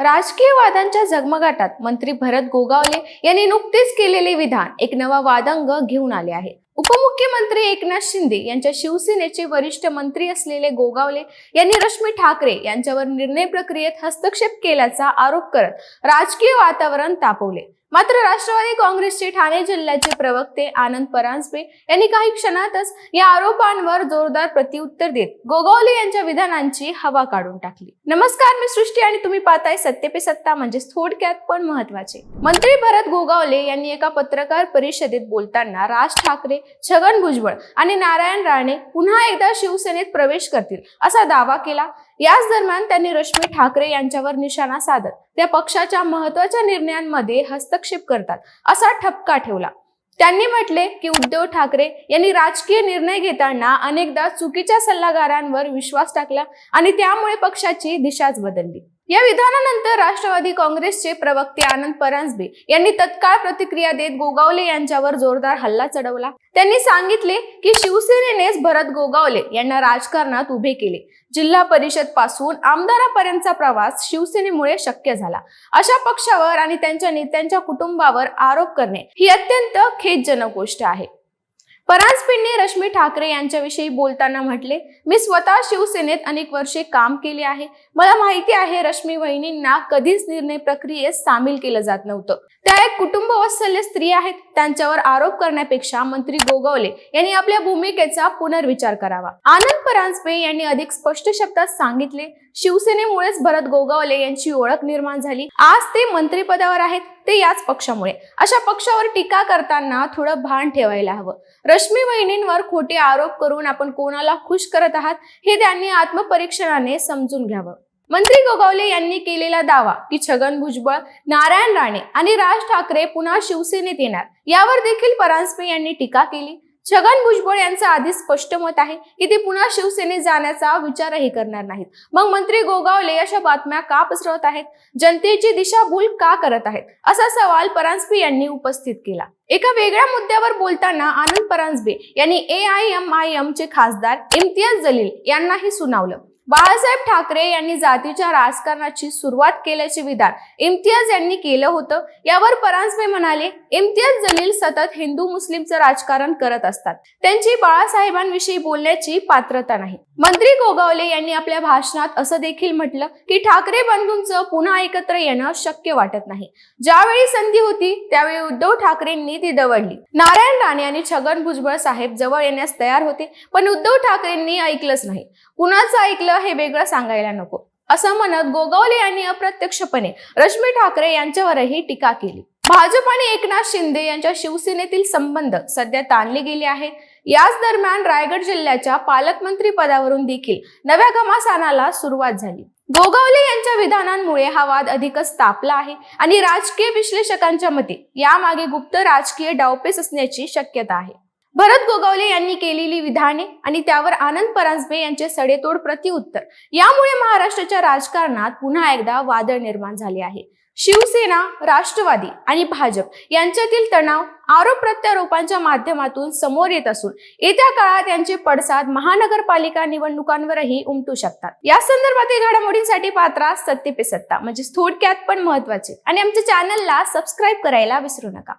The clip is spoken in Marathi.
राजकीय वादांच्या झगमगाटात मंत्री भरत गोगावले यांनी नुकतेच केलेले विधान एक नवा वादंग घेऊन आले आहे. उपमुख्यमंत्री एकनाथ शिंदे यांच्या शिवसेनेचे वरिष्ठ मंत्री असलेले गोगावले यांनी रश्मी ठाकरे यांच्यावर निर्णय प्रक्रियेत हस्तक्षेप केल्याचा आरोप करत राजकीय वातावरण तापवले. मात्र राष्ट्रवादी काँग्रेसचे ठाणे जिल्ह्याचे प्रवक्ते आनंद परांजपे यांनी काही क्षणातच या आरोपांवर जोरदार प्रतिउत्तर देत गोगावले यांच्या विधानांची हवा काढून टाकली. नमस्कार मी सृष्टी आणि तुम्ही पाहताय सत्य पे सत्ता म्हणजेच थोडक्यात पण महत्त्वाचे मंत्री भरत गोगावले यांनी एका पत्रकार परिषदेत बोलताना राज ठाकरे छगन भुजबळ आणि नारायण राणे पुन्हा एकदा शिवसेनेत प्रवेश करतील असा दावा केला. याच दरम्यान त्यांनी रश्मी ठाकरे यांच्यावर निशाणा साधत त्या पक्षाच्या महत्त्वाच्या निर्णयांमध्ये हस्तक्षेप करतात. असा ठपका ठेवला. त्यांनी म्हटले की उद्धव ठाकरे यांनी राजकीय निर्णय घेताना अनेकदा चुकीच्या सल्लागारांवर विश्वास टाकला आणि त्यामुळे पक्षाची दिशाच बदलली. या विधानानंतर राष्ट्रवादी काँग्रेसचे प्रवक्ते आनंद परांजबे यांनी तत्काळ प्रतिक्रिया देत गोगावले यांच्यावर जोरदार हल्ला चढवला. त्यांनी सांगितले की शिवसेनेनेच भरत गोगावले यांना राजकारणात उभे केले. जिल्हा परिषदपासून आमदारापर्यंतचा प्रवास शिवसेनेमुळे शक्य झाला. अशा पक्षावर आणि त्यांच्या नेत्यांच्या कुटुंबावर आरोप करणे ही अत्यंत खेदजनक गोष्ट आहे. परांजपेंनी रश्मी ठाकरे यांच्याविषयी बोलताना म्हटले मी स्वतः शिवसेनेत अनेक वर्षे काम केले आहे. मला माहिती आहे रश्मी वहिनींना कधीच निर्णय प्रक्रियेत सामील केलं जात नव्हतं. त्या एक कुटुंबवत्सल्य स्त्री आहेत. त्यांच्यावर आरोप करण्यापेक्षा मंत्री गोगावले यांनी आपल्या भूमिकेचा पुनर्विचार करावा. आनंद परांजपे यांनी अधिक स्पष्ट शब्दात सांगितले शिवसेनेमुळेच भरत गोगावले यांची ओळख निर्माण झाली. आज ते मंत्रीपदावर आहेत ते याच पक्षामुळे. अशा पक्षावर टीका करताना थोडं भान ठेवायला हवं. रश्मी वहिनींवर खोटे आरोप करून आपण कोणाला खुश करत आहात हे त्यांनी आत्मपरीक्षणाने समजून घ्यावं. मंत्री गोगावले यांनी केलेला दावा की छगन भुजबळ नारायण राणे आणि राज ठाकरे पुन्हा शिवसेनेत येणार यावर देखील परांजपे यांनी टीका केली. छगन भुजबळ यांचं आधीच स्पष्ट मत आहे की ते पुन्हा शिवसेनेत जाण्याचा विचारही करणार नाहीत. मग मंत्री गोगावले अशा बातम्या का पसरवत आहेत? जनतेची दिशाभूल का करत आहेत? असा सवाल परांजपे यांनी उपस्थित केला. एका वेगळ्या मुद्द्यावर बोलताना आनंद परांजबे यांनी A I M I M चे खासदार इम्तियाज जलील यांनाही सुनावलं. बाळासाहेब ठाकरे यांनी जातीच्या राजकारणाची सुरुवात केल्याचे विधान इम्तियाज यांनी केलं होतं. यावर परांजपे म्हणाले इम्तियाज जलील सतत हिंदू मुस्लिमचं राजकारण करत असतात. त्यांची बाळासाहेबांविषयी बोलण्याची पात्रता नाही. मंत्री गोगावले यांनी आपल्या भाषणात असं देखील म्हटलं की ठाकरे बंधूंचं पुन्हा एकत्र येणं शक्य वाटत नाही. ज्यावेळी संधी होती त्यावेळी उद्धव ठाकरेंनी ती दवडली. नारायण राणे आणि छगन भुजबळ साहेब जवळ येण्यास तयार होते पण उद्धव ठाकरेंनी ऐकलंच नाही. कुणाचं ऐकलं हे वेगळं सांगायला नको. असं म्हणत गोगावले यांनी अप्रत्यक्षपणे रश्मी ठाकरे यांच्यावरही टीका केली. भाजप आणि एकनाथ शिंदे यांच्या शिवसेनेतील संबंध सध्या ताणले गेले आहेत. याच दरम्यान रायगड जिल्ह्याच्या पालकमंत्री पदावरून देखील नव्या घमासानाला सुरुवात झाली. गोगावले यांच्या विधानांमुळे हा वाद अधिकच तापला आहे आणि राजकीय विश्लेषकांच्या मते यामागे गुप्त राजकीय डावपेच असण्याची शक्यता आहे. भरत गोगावले यांनी केलेली विधाने आणि त्यावर आनंद परांजपे यांचे सडेतोड प्रतिउत्तर यामुळे महाराष्ट्राच्या राजकारणात पुन्हा एकदा वादळ निर्माण झाले आहे. शिवसेना राष्ट्रवादी आणि भाजप यांच्यातील तणाव आरोप प्रत्यारोपांच्या माध्यमातून समोर येत असून येत्या काळात यांचे पडसाद महानगरपालिका निवडणुकांवरही उमटू शकतात. या संदर्भातील घडामोडींसाठी पात्रा सत्य पे सत्ता म्हणजे थोडक्यात पण महत्त्वाचे आणि आमच्या चॅनलला सबस्क्राईब करायला विसरू नका.